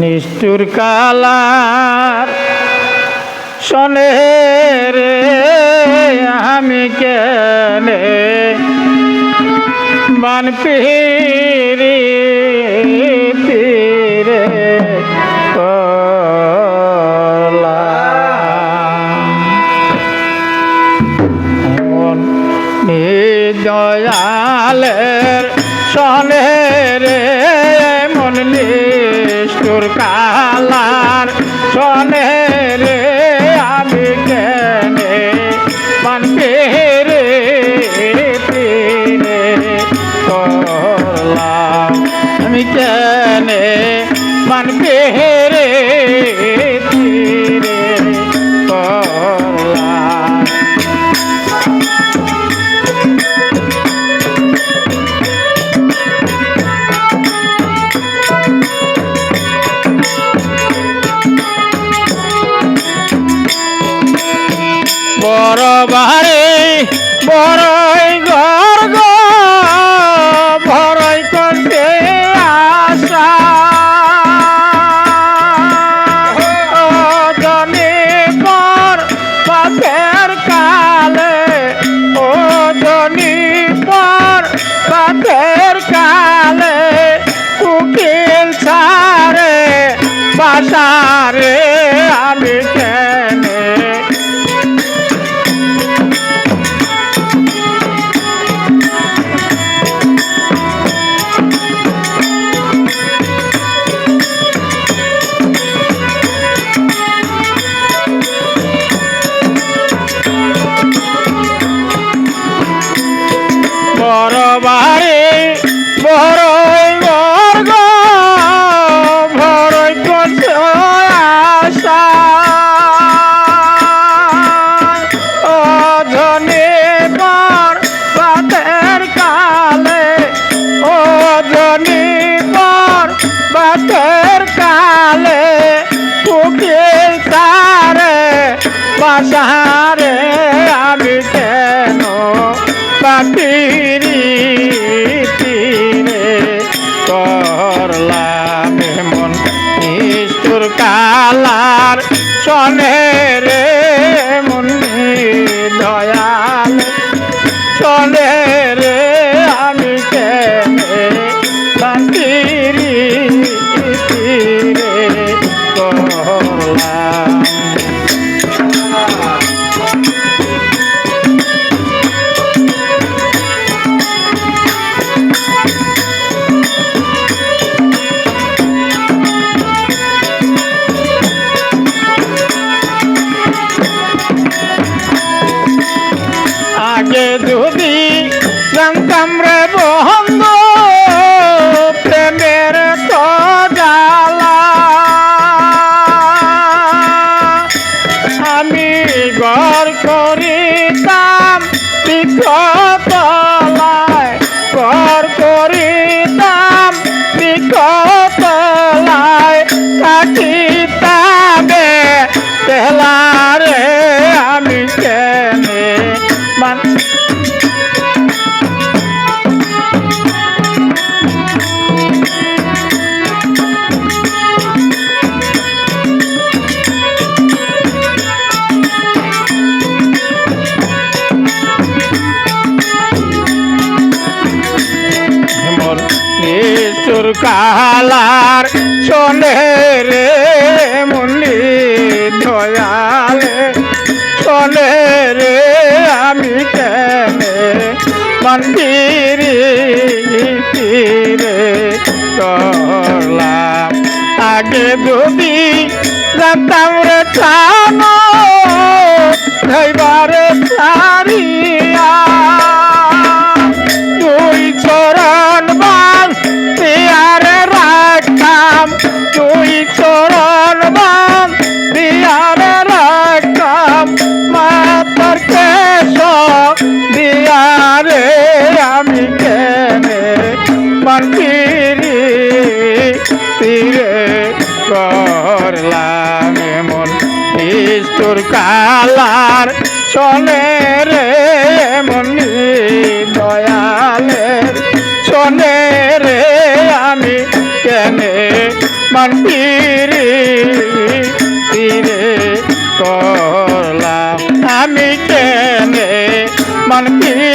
নিষ্ঠুর কালার শোনে রে আমি কেনে বান পিরি করলাম। দয়ালের সনে রে আমি কেনে মানবে রে তীরে করলাম বড় বাসারে আমি কেন পাপিরি তীরে? করলাম মন নিষ্ঠুর কালার সনে রে মুনি দয়াল। সনে রে আমি কেনে পাপিরি তীরে? করলাম আগে মান কালার শোনে রে। মন্দিরে তীরে করলাম আগে যদি জানতাম রে ছানো করলাম মন। ইষ্টুর কালার চলে রে মনি, দয়ালের শোনে রে আমি কেনে মন পিরি পিরে করলাম আমি কেনে মন পিরি